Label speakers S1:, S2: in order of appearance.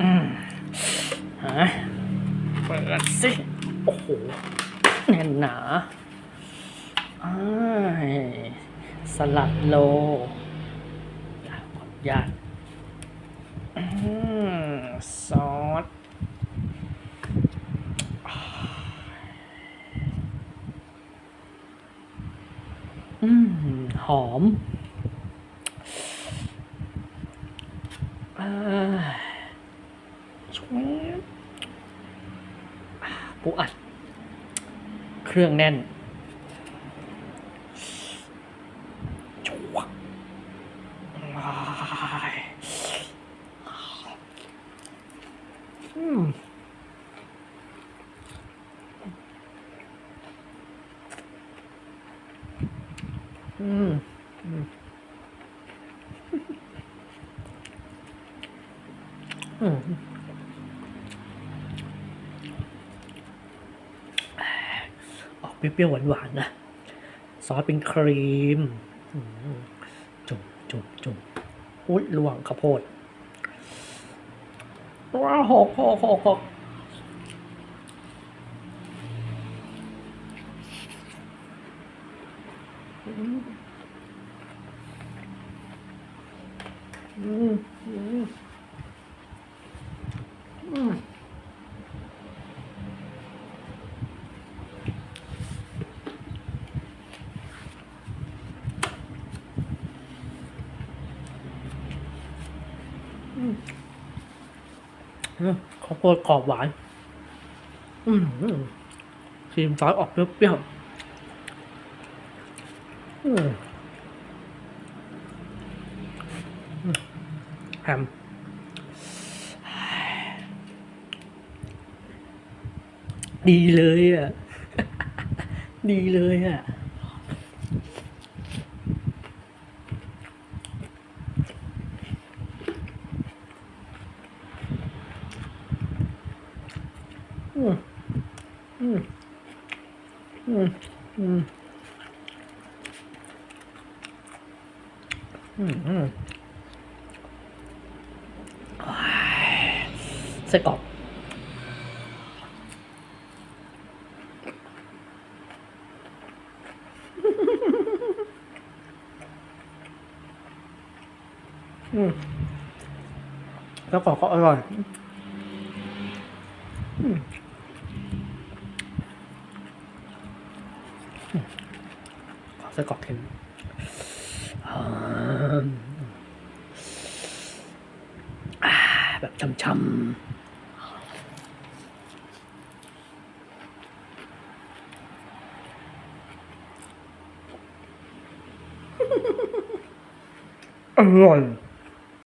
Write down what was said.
S1: ฮะเปิดสิ โอ้โห แน่นหนาอ้ายสลัดโลขออนุญาตซอสอืม หอมอ่า ปูอัด เครื่องแน่นชวกอ่าอืมอืมอืมอืมออก เปรี้ยวๆหวานๆนะ ซอสเป็นครีมจุ่มจุ่มจุ่มอุ้ยลวงข้าวโพดว้าวหกหกหกหกอืมอืมอืมอืม ข้าวโพดกรอบหวานอืมครีมซอสออกเปรี้ยวแฮมดีเลยอะ ดีเลยอะ อืมอืมอืมอืมอืมอืมว้ายไส้กรอกอืมไส้กรอกก็อร่อยอืม ขอไส้กรอกเค็มอ่าอ่าแบบช้ำๆอร่อย